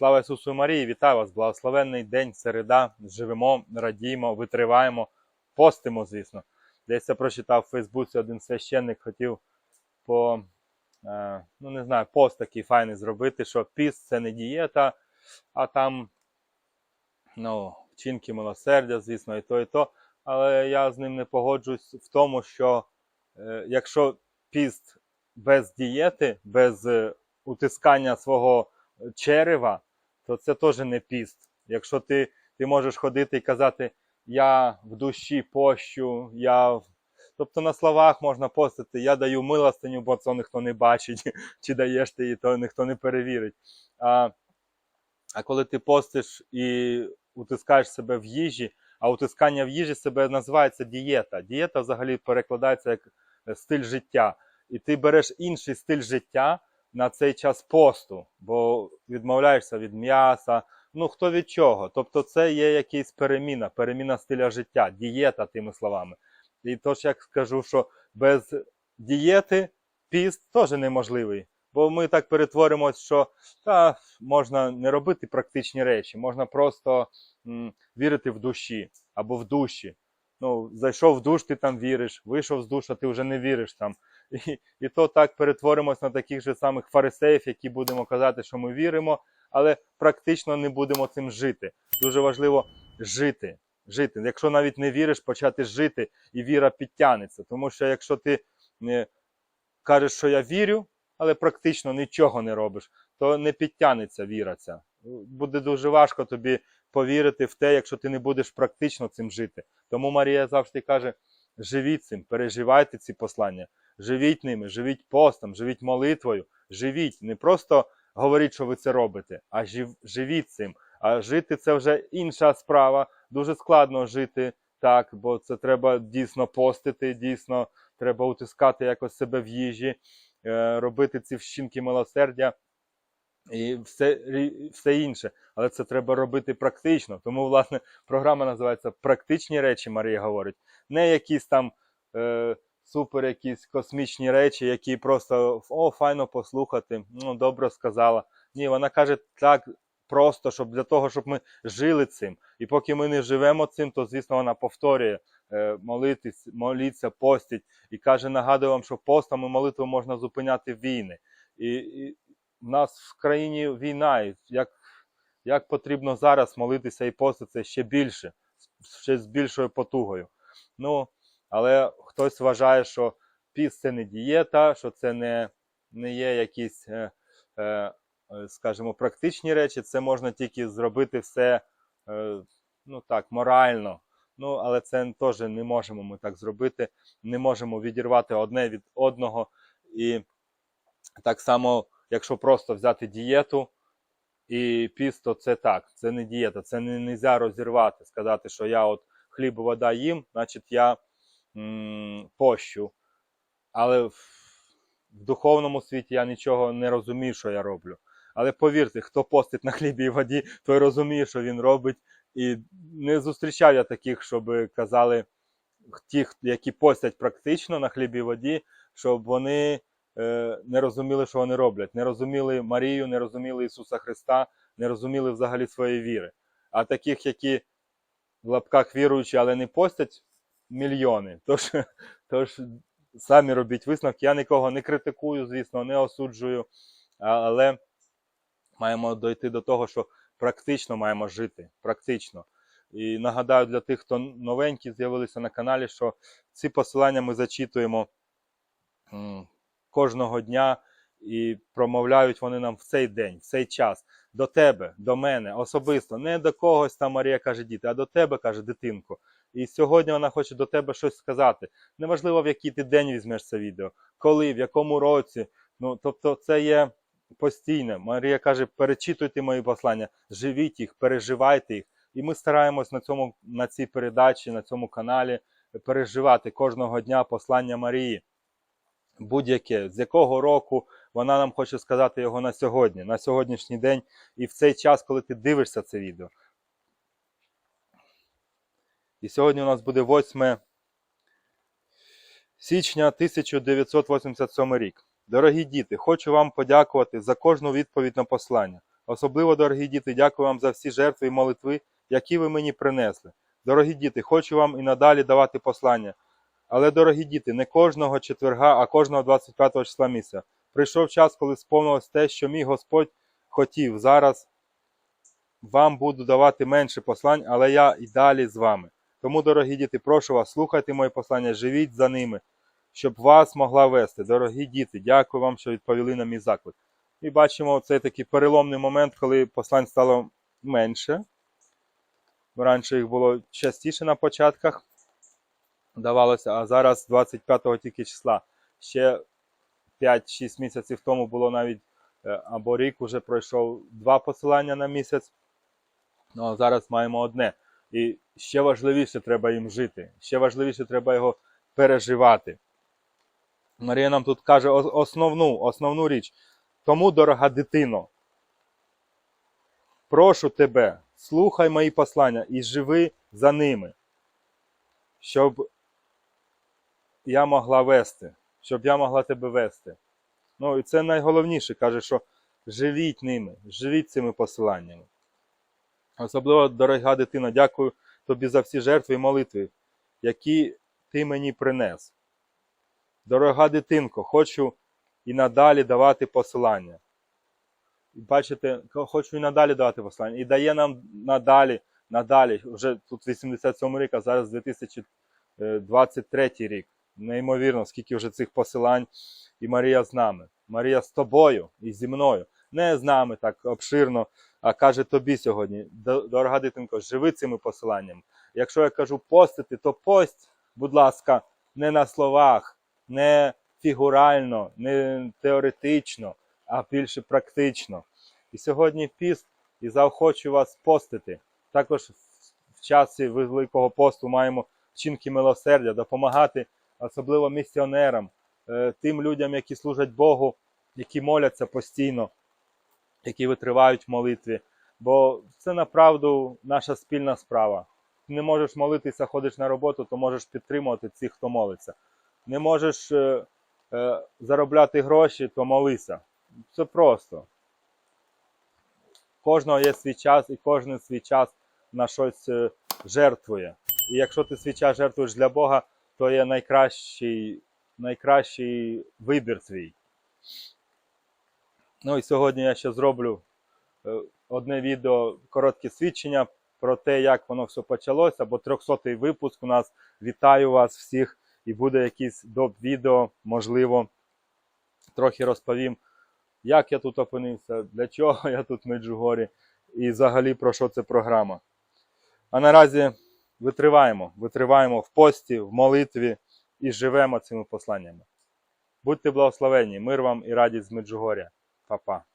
Слава Ісусу Марії, вітаю вас! Благословенний день, середа. Живемо, радіємо, витриваємо, постимо, звісно. Десь я прочитав в Фейсбуці один священник хотів по, е, ну не знаю, пост такий файний зробити, що піст це не дієта, а там ну, вчинки милосердя, звісно, і то, і то. Але я з ним не погоджуюсь в тому, що е, якщо піст без дієти, без е, утискання свого черева, то це теж не піст. Якщо ти, ти можеш ходити і казати, я в душі пощу, я. в-» Тобто на словах можна постити, я даю милостиню, бо це ніхто не бачить, чи даєш ти її, то ніхто не перевірить. А, а коли ти постиш і утискаєш себе в їжі, а утискання в їжі себе називається дієта. Дієта взагалі перекладається як е, стиль життя. І ти береш інший стиль життя на цей час посту, бо відмовляєшся від м'яса, ну хто від чого. Тобто це є якась переміна, переміна стиля життя, дієта, тими словами. І тож я скажу, що без дієти піст теж неможливий. Бо ми так перетворимось, що та, можна не робити практичні речі, можна просто м, вірити в душі або в душі. Ну, зайшов в душ, ти там віриш, вийшов з душа, ти вже не віриш там. І, і то так перетворимось на таких же самих фарисеїв, які будемо казати, що ми віримо, але практично не будемо цим жити. Дуже важливо жити. жити. Якщо навіть не віриш, почати жити, і віра підтягнеться. Тому що якщо ти не кажеш, що я вірю, але практично нічого не робиш, то не підтягнеться віра ця. Буде дуже важко тобі повірити в те, якщо ти не будеш практично цим жити. Тому Марія завжди каже: живіть цим, переживайте ці послання, живіть ними, живіть постом, живіть молитвою, живіть. Не просто говоріть, що ви це робите, а жив, живіть цим. А жити це вже інша справа. Дуже складно жити так, бо це треба дійсно постити, дійсно треба утискати якось себе в їжі, е, робити ці вщинки милосердя і все, все інше. Але це треба робити практично. Тому, власне, програма називається Практичні речі, Марія говорить. Не якісь там е, супер якісь космічні речі, які просто о, файно послухати, ну, добре сказала. Ні, вона каже так просто, щоб для того, щоб ми жили цим. І поки ми не живемо цим, то звісно вона повторює е, молитись, моліться, постіть і каже, нагадую вам, що постом і молитвою можна зупиняти війни. І, і в нас в країні війна, і як, як потрібно зараз молитися і поститися ще більше, ще з більшою потугою. Ну, але хтось вважає, що піст це не дієта, що це не, не є якісь, е, е, скажімо, практичні речі, це можна тільки зробити все е, ну так, морально. Ну, але це теж не можемо ми так зробити. Не можемо відірвати одне від одного. І так само, якщо просто взяти дієту і піст, то це так, це не дієта, це не можна розірвати, сказати, що я от хліб і вода їм, значить я пощу. Але в, духовному світі я нічого не розумію, що я роблю. Але повірте, хто постить на хлібі і воді, той розуміє, що він робить. І не зустрічав я таких, щоб казали ті, які постять практично на хлібі і воді, щоб вони е, не розуміли, що вони роблять. Не розуміли Марію, не розуміли Ісуса Христа, не розуміли взагалі своєї віри. А таких, які в лапках віруючі, але не постять мільйони. Тож, тож самі робіть висновки. Я нікого не критикую, звісно, не осуджую, але маємо дойти до того, що практично маємо жити. Практично. І нагадаю для тих, хто новенькі з'явилися на каналі, що ці посилання ми зачитуємо кожного дня і промовляють вони нам в цей день, в цей час. До тебе, до мене, особисто, не до когось там Марія каже діти, а до тебе каже дитинку. І сьогодні вона хоче до тебе щось сказати. Неважливо, в який ти день візьмеш це відео, коли, в якому році. Ну, тобто, це є постійне. Марія каже: перечитуйте мої послання, живіть їх, переживайте їх. І ми стараємось на цьому на цій передачі, на цьому каналі переживати кожного дня послання Марії. Будь-яке, з якого року вона нам хоче сказати його на сьогодні, на сьогоднішній день, і в цей час, коли ти дивишся це відео. І сьогодні у нас буде 8 січня 1987 рік. Дорогі діти, хочу вам подякувати за кожну відповідь на послання. Особливо, дорогі діти, дякую вам за всі жертви і молитви, які ви мені принесли. Дорогі діти, хочу вам і надалі давати послання. Але, дорогі діти, не кожного четверга, а кожного 25 числа місяця. Прийшов час, коли сповнилось те, що мій Господь хотів. Зараз вам буду давати менше послань, але я і далі з вами. Тому, дорогі діти, прошу вас, слухайте мої послання, живіть за ними, щоб вас могла вести. Дорогі діти, дякую вам, що відповіли на мій заклик. І бачимо цей такий переломний момент, коли послань стало менше. Раніше їх було частіше на початках давалося, а зараз 25-го тільки числа. Ще 5-6 місяців тому було навіть е, або рік уже пройшов два посилання на місяць. Ну а зараз маємо одне. І ще важливіше треба їм жити. Ще важливіше треба його переживати. Марія нам тут каже основну, основну річ. Тому, дорога дитино, прошу тебе, слухай мої послання і живи за ними, щоб я могла вести, щоб я могла тебе вести. Ну і це найголовніше, каже, що живіть ними, живіть цими посиланнями. Особливо, дорога дитина, дякую тобі за всі жертви і молитви, які ти мені принес. Дорога дитинко, хочу і надалі давати посилання. Бачите, хочу і надалі давати послання. І дає нам надалі, надалі, вже тут 87 рік, а зараз 2023 рік. Неймовірно, скільки вже цих посилань. І Марія з нами. Марія з тобою і зі мною. Не з нами так обширно, а каже тобі сьогодні, «Д- дорога дитинко, живи цими посиланнями. Якщо я кажу постити, то пость, будь ласка, не на словах, не фігурально, не теоретично, а більше практично. І сьогодні піст і заохочу вас постити. Також в- в часі Великого посту маємо вчинки милосердя, допомагати особливо місіонерам, е, тим людям, які служать Богу, які моляться постійно, які витривають в молитві. Бо це направду наша спільна справа. Не можеш молитися, ходиш на роботу, то можеш підтримувати цих, хто молиться. Не можеш е, е, заробляти гроші, то молися. Це просто. Кожного є свій час, і кожен свій час на щось е, жертвує. І якщо ти свій час жертвуєш для Бога, то є найкращий, найкращий вибір твій. Ну і сьогодні я ще зроблю е, одне відео, коротке свідчення про те, як воно все почалося, бо 300-й випуск у нас. Вітаю вас всіх! І буде якийсь доп відео, можливо, трохи розповім, як я тут опинився, для чого я тут в Меджугорі і взагалі про що це програма. А наразі витриваємо, витриваємо в пості, в молитві і живемо цими посланнями. Будьте благословені, мир вам і радість з Меджугоря. Papá.